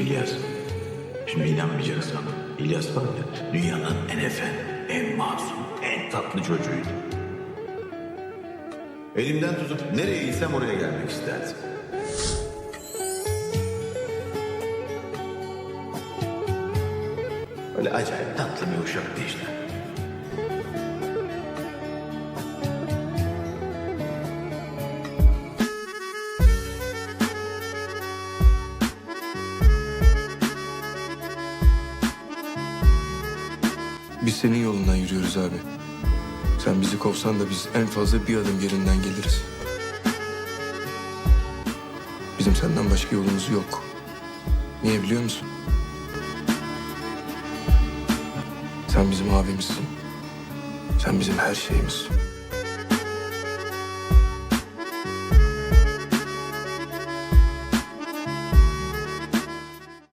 İlyas. Şimdi inanmayacaksın ama İlyas var ya dünyanın en efendi, en masum, en tatlı çocuğuydu. Elimden tutup nereye gitsem oraya gelmek isterdi. Öyle acayip tatlı bir uşaktı işte. Biz senin yolundan yürüyoruz abi. Sen bizi kovsan da biz en fazla bir adım gerinden geliriz. Bizim senden başka yolumuz yok. Niye biliyor musun? Sen bizim abimizsin. Sen bizim her şeyimizsin.